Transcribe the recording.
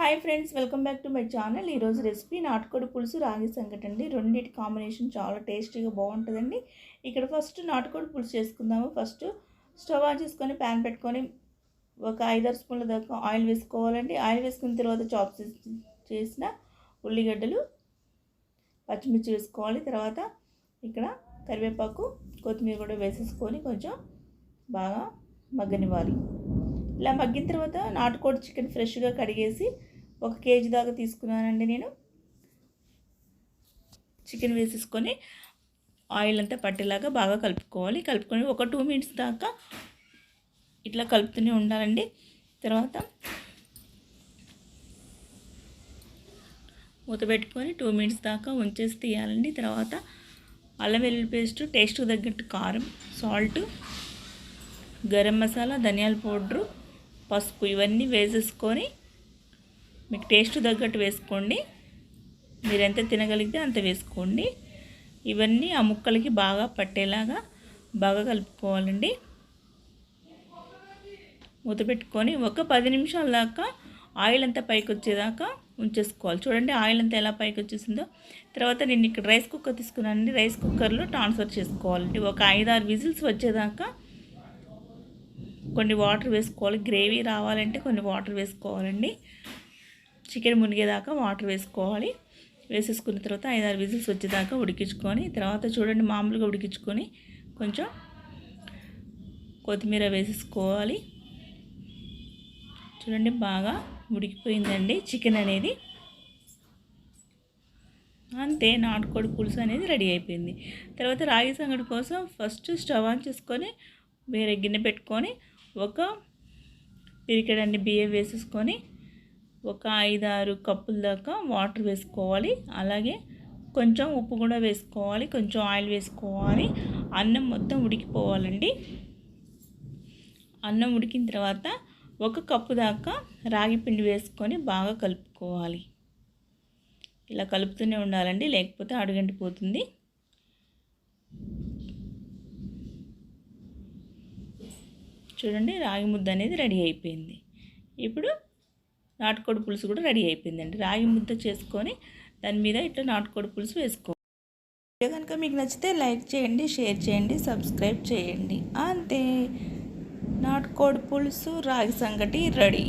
Hi friends welcome back to my channel ఈరోజు recipe నాటుకోడి పులుసు రాగి సంగటి అండి. రెండింటి కాంబినేషన్ చాలా టేస్టీగా బాగుంటుందండి. ఇక్కడ ఫస్ట్ నాటుకోడి పులుసు చేసుకుందాము. ఫస్ట్ స్టవ్ ఆన్ చేసుకొని ప్యాన్ పెట్టుకొని ఒక ఐదారు స్పూన్ల దాకా ఆయిల్ వేసుకోవాలండి. ఆయిల్ వేసుకున్న తర్వాత చాప్ చేసిన ఉల్లిగడ్డలు పచ్చిమిర్చి వేసుకోవాలి. తర్వాత ఇక్కడ కరివేపాకు కొత్తిమీర కూడా వేసేసుకొని కొంచెం బాగా మగ్గనివ్వాలి. ఇలా మగ్గిన తర్వాత నాటుకోడి చికెన్ ఫ్రెష్గా కడిగేసి ఒక కేజీ దాకా తీసుకున్నానండి నేను. చికెన్ వేసేసుకొని ఆయిల్ అంతా పట్టేలాగా బాగా కలుపుకోవాలి. కలుపుకొని ఒక టూ మినిట్స్ దాకా ఇట్లా కలుపుతూనే ఉండాలండి. తర్వాత మూత పెట్టుకొని టూ మినిట్స్ దాకా ఉంచేసి తీయాలండి. తర్వాత అల్లం వెల్లుల్లి పేస్ట్ టేస్ట్కి తగ్గట్టు కారం సాల్ట్ గరం మసాలా ధనియాల పౌడరు పసుపు ఇవన్నీ వేసేసుకొని మీకు టేస్ట్ తగ్గట్టు వేసుకోండి. మీరు ఎంత తినగలిగితే అంత వేసుకోండి. ఇవన్నీ ఆ ముక్కలకి బాగా పట్టేలాగా బాగా కలుపుకోవాలండి. మూత పెట్టుకొని ఒక పది నిమిషాల దాకా ఆయిల్ అంతా పైకి వచ్చేదాకా ఉంచేసుకోవాలి. చూడండి ఆయిల్ అంతా ఎలా పైకి వచ్చేసిందో. తర్వాత నేను ఇక్కడ రైస్ కుక్కర్ తీసుకున్నానండి. రైస్ కుక్కర్లో ట్రాన్స్ఫర్ చేసుకోవాలండి. ఒక ఐదారు విజిల్స్ వచ్చేదాకా కొన్ని వాటర్ వేసుకోవాలి. గ్రేవీ రావాలంటే కొన్ని వాటర్ వేసుకోవాలండి. చికెన్ మునిగేదాకా వాటర్ వేసుకోవాలి. వేసేసుకున్న తర్వాత ఐదారు విజిల్స్ వచ్చేదాకా ఉడికించుకొని తర్వాత చూడండి మామూలుగా ఉడికించుకొని కొంచెం కొత్తిమీర వేసేసుకోవాలి. చూడండి బాగా ఉడికిపోయిందండి చికెన్ అనేది. అంతే నాటుకోడి పులుసు అనేది రెడీ అయిపోయింది. తర్వాత రాగి సంగటి కోసం ఫస్ట్ స్టవ్ ఆన్ చేసుకొని వేరే గిన్నె పెట్టుకొని ఒక పిరికెడండి బియ్యం వేసేసుకొని ఒక ఐదారు కప్పుల దాకా వాటర్ వేసుకోవాలి. అలాగే కొంచెం ఉప్పు కూడా వేసుకోవాలి. కొంచెం ఆయిల్ వేసుకోవాలి. అన్నం మొత్తం ఉడికిపోవాలండి. అన్నం ఉడికిన తర్వాత ఒక కప్పు దాకా రాగి పిండి వేసుకొని బాగా కలుపుకోవాలి. ఇలా కలుపుతూనే ఉండాలండి. లేకపోతే అడుగంటిపోతుంది. చూడండి రాగి ముద్ద అనేది రెడీ అయిపోయింది. ఇప్పుడు నాటుకోడి పులుసు కూడా రెడీ అయిపోయిందండి. రాగి ముద్ద చేసుకొని దాని మీద ఇట్లా నాటుకోడి పులుసు వేసుకో. వీడియో కనుక మీకు నచ్చితే లైక్ చేయండి షేర్ చేయండి సబ్స్క్రైబ్ చేయండి. అంతే. నాటుకోడి పులుసు రాగి సంగటి రెడీ.